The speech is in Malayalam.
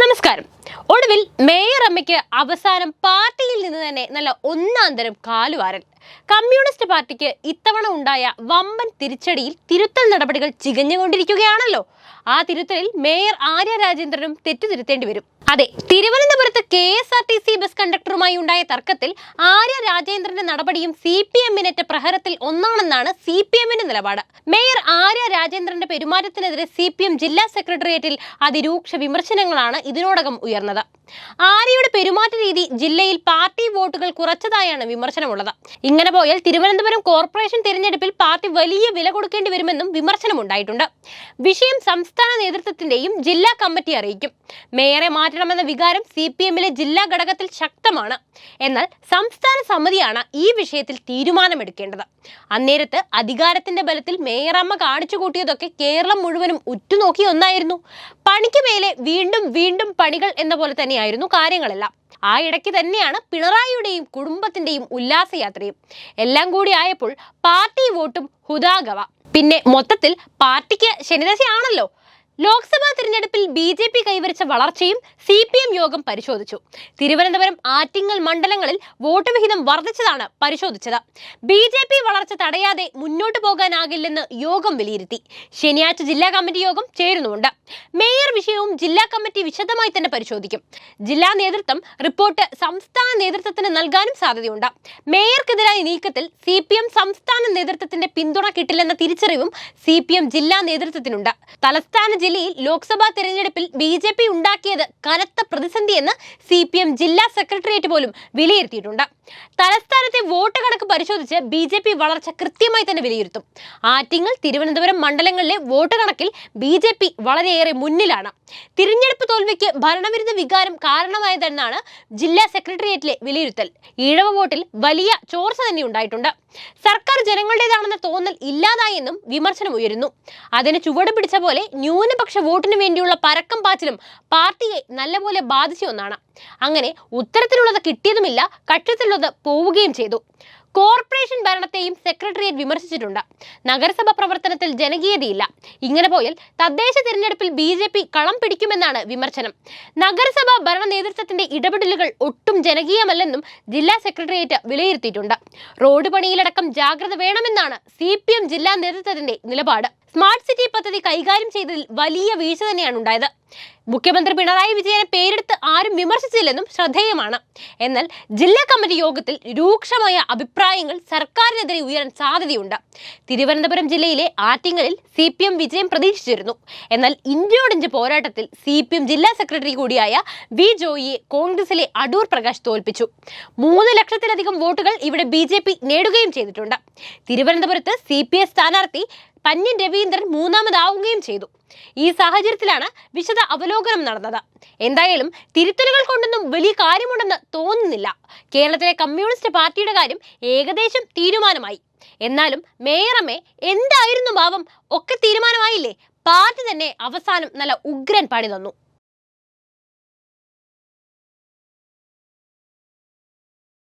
നമസ്കാരം. ഒടുവിൽ മേയർ അമ്മയ്ക്ക് അവസാനം പാർട്ടിയിൽ നിന്ന് തന്നെ നല്ല ഒന്നാം തരം കാലുവാരൽ. കമ്മ്യൂണിസ്റ്റ് പാർട്ടിക്ക് ഇത്തവണ ഉണ്ടായ വമ്പൻ തിരിച്ചടിയിൽ തിരുത്തൽ നടപടികൾ ചികഞ്ഞുകൊണ്ടിരിക്കുകയാണല്ലോ. ആ തിരുത്തലിൽ മേയർ ആര്യ രാജേന്ദ്രനും തെറ്റുതിരുത്തേണ്ടി വരും. അതെ തിരുവനന്തപുരത്ത് K S R T C bus കണ്ടക്ടറുമായി ഉണ്ടായ തർക്കത്തിൽ ആര്യ രാജേന്ദ്രന്റെ നടപടിയും സി പി എമ്മിനേറ്റ പ്രഹരത്തിൽ ഒന്നാണെന്നാണ് സി പി എമ്മിന്റെ നിലപാട്. മേയർ ആര്യ രാജേന്ദ്രന്റെ പെരുമാറ്റത്തിനെതിരെ സി പി എം ജില്ലാ സെക്രട്ടേറിയറ്റിൽ അതിരൂക്ഷ വിമർശനങ്ങളാണ് ഇതിനോടകം ഉയർന്നത്. ആര്യയുടെ പെരുമാറ്റ രീതി ജില്ലയിൽ പാർട്ടി വോട്ടുകൾ കുറച്ചതായാണ് വിമർശനമുള്ളത്. ഇങ്ങനെ പോയാൽ തിരുവനന്തപുരം കോർപ്പറേഷൻ തിരഞ്ഞെടുപ്പിൽ പാർട്ടി വലിയ വില കൊടുക്കേണ്ടി വരുമെന്നും വിമർശനമുണ്ടായിട്ടുണ്ട്. വിഷയം സംസ്ഥാന നേതൃത്വത്തിന്റെയും ജില്ലാ കമ്മിറ്റി അറിയിക്കും. മേയറെ മാറ്റണമെന്ന വികാരം സി പി എമ്മിലെ ജില്ലാ ഘടകത്തിൽ ശക്തമാണ്. എന്നാൽ സംസ്ഥാന സമിതിയാണ് ഈ വിഷയത്തിൽ തീരുമാനമെടുക്കേണ്ടത്. അന്നേരത്ത് അധികാരത്തിന്റെ ബലത്തിൽ മേയറമ്മ കാണിച്ചു കൂട്ടിയതൊക്കെ കേരളം മുഴുവനും ഉറ്റുനോക്കി ഒന്നായിരുന്നു. പണിക്ക് മേലെ വീണ്ടും വീണ്ടും പണികൾ എന്ന പോലെ തന്നെയായിരുന്നു കാര്യങ്ങളെല്ലാം. ആ ഇടയ്ക്ക് തന്നെയാണ് പിണറായിയുടെയും കുടുംബത്തിന്റെയും ഉല്ലാസയാത്രയും. എല്ലാം കൂടി ആയപ്പോൾ പാർട്ടി വോട്ടും ഹുദാഗവ. പിന്നെ മൊത്തത്തിൽ പാർട്ടിക്ക് ശനിദശയാണല്ലോ. ലോക്സഭാ തിരഞ്ഞെടുപ്പിൽ ബി ജെ പി കൈവരിച്ച വളർച്ചയും സി പി എം യോഗം പരിശോധിച്ചു. തിരുവനന്തപുരം ആറ്റിങ്ങൽ മണ്ഡലങ്ങളിൽ വോട്ട് വിഹിതം വർദ്ധിച്ചതാണ് പരിശോധിച്ചത്. ബി ജെ പി വളർച്ച തടയാതെ മുന്നോട്ട് പോകാനാകില്ലെന്ന് യോഗം വിലയിരുത്തി. ശനിയാഴ്ച ജില്ലാ കമ്മിറ്റി യോഗം ചേരുന്നുണ്ട് മേയർ വിഷയവും ജില്ലാ കമ്മിറ്റി വിശദമായി തന്നെ പരിശോധിക്കും. ജില്ലാ നേതൃത്വം റിപ്പോർട്ട് സംസ്ഥാന നേതൃത്വത്തിന് നൽകാനും സാധ്യതയുണ്ട്. മേയർക്കെതിരായ നീക്കത്തിൽ സി പി എം സംസ്ഥാന നേതൃത്വത്തിന്റെ പിന്തുണ കിട്ടില്ലെന്ന തിരിച്ചറിവും സി പി എം ജില്ലാ നേതൃത്വത്തിനുണ്ട്. തലസ്ഥാന ജില്ലയിൽ ലോക്സഭാ തെരഞ്ഞെടുപ്പിൽ ബി ജെ പി ഉണ്ടാക്കിയത് കനത്ത പ്രതിസന്ധിയെന്ന് സി പി എം ജില്ലാ സെക്രട്ടേറിയറ്റ് പോലും വിലയിരുത്തിയിട്ടുണ്ട്. തലസ്ഥാനത്തെ വോട്ട് കണക്ക് പരിശോധിച്ച് ബി ജെ പി വളർച്ച കൃത്യമായി തന്നെ വിലയിരുത്തും. ആറ്റിങ്ങൽ തിരുവനന്തപുരം മണ്ഡലങ്ങളിലെ വോട്ട് കണക്കിൽ ബി ജെ പി വളരെയേറെ മുന്നിലാണ്. തിരഞ്ഞെടുപ്പ് തോൽവിക്ക് ഭരണവിരുദ്ധ വികാരം കാരണമായതെന്നാണ് ജില്ലാ സെക്രട്ടേറിയറ്റിലെ വിലയിരുത്തൽ. ഈഴവ വോട്ടിൽ വലിയ ചോർച്ച തന്നെ ഉണ്ടായിട്ടുണ്ട്. സർക്കാർ ജനങ്ങളുടേതാണെന്ന തോന്നൽ ഇല്ലാതായെന്നും വിമർശനം ഉയരുന്നു. അതിന് ചുവട് പിടിച്ച പോലെ ന്യൂനപക്ഷ വോട്ടിന് വേണ്ടിയുള്ള പരക്കം പാച്ചിലും പാർട്ടിയെ നല്ലപോലെ ബാധിച്ച ഒന്നാണ്. അങ്ങനെ ഉത്തരത്തിലുള്ളത് കിട്ടിയതുമില്ല കക്ഷത്തിലുള്ളത് പോവുകയും ചെയ്തു. കോർപ്പറേഷൻ ഭരണത്തെയും സെക്രട്ടേറിയറ്റ് വിമർശിച്ചിട്ടുണ്ട്. നഗരസഭ പ്രവർത്തനത്തിൽ ജനകീയതയില്ല. ഇങ്ങനെ പോയാൽ തദ്ദേശ തിരഞ്ഞെടുപ്പിൽ ബി ജെ പി കളം പിടിക്കുമെന്നാണ് വിമർശനം. നഗരസഭ ഭരണ നേതൃത്വത്തിന്റെ ഇടപെടലുകൾ ഒട്ടും ജനകീയമല്ലെന്നും ജില്ലാ സെക്രട്ടേറിയറ്റ് വിലയിരുത്തിയിട്ടുണ്ട്. റോഡ് പണിയിലടക്കം ജാഗ്രത വേണമെന്നാണ് സി പി എം ജില്ലാ നേതൃത്വത്തിന്റെ നിലപാട്. സ്മാർട്ട് സിറ്റി പദ്ധതി കൈകാര്യം ചെയ്തതിൽ വലിയ വീഴ്ച തന്നെയാണ് ഉണ്ടായത്. മുഖ്യമന്ത്രി പിണറായി വിജയനെ പേരെടുത്ത് ആരും വിമർശിച്ചില്ലെന്നും ശ്രദ്ധേയമാണ്. എന്നാൽ ജില്ലാ കമ്മിറ്റി യോഗത്തിൽ രൂക്ഷമായ അഭിപ്രായങ്ങൾ സർക്കാരിനെതിരെ ഉയരാൻ സാധ്യതയുണ്ട്. തിരുവനന്തപുരം ജില്ലയിലെ ആറ്റിങ്ങലിൽ സി പി എം വിജയം പ്രതീക്ഷിച്ചിരുന്നു. എന്നാൽ ഇന്ത്യയോടിഞ്ച് പോരാട്ടത്തിൽ സി പി എം ജില്ലാ സെക്രട്ടറി കൂടിയായ വി ജോയിയെ കോൺഗ്രസിലെ അടൂർ പ്രകാശ് തോൽപ്പിച്ചു. മൂന്ന് ലക്ഷത്തിലധികം വോട്ടുകൾ ഇവിടെ ബി നേടുകയും ചെയ്തിട്ടുണ്ട്. തിരുവനന്തപുരത്ത് സി പി എസ് സ്ഥാനാർത്ഥി പന്യൻ രവീന്ദ്രൻ മൂന്നാമതാവുകയും ചെയ്തു. ഈ സാഹചര്യത്തിലാണ് വിശദ അവലോകനം നടന്നത്. എന്തായാലും തിരുത്തലുകൾ കൊണ്ടൊന്നും വലിയ കാര്യമുണ്ടെന്ന് തോന്നുന്നില്ല. കേരളത്തിലെ കമ്മ്യൂണിസ്റ്റ് പാർട്ടിയുടെ കാര്യം ഏകദേശം തീരുമാനമായി. എന്നാലും മേയറമ്മേ എന്തായിരുന്നു ഭാവം? ഒക്കെ തീരുമാനമായില്ലേ? പാർട്ടി തന്നെ അവസാനം നല്ല ഉഗ്രൻ പണി തന്നു.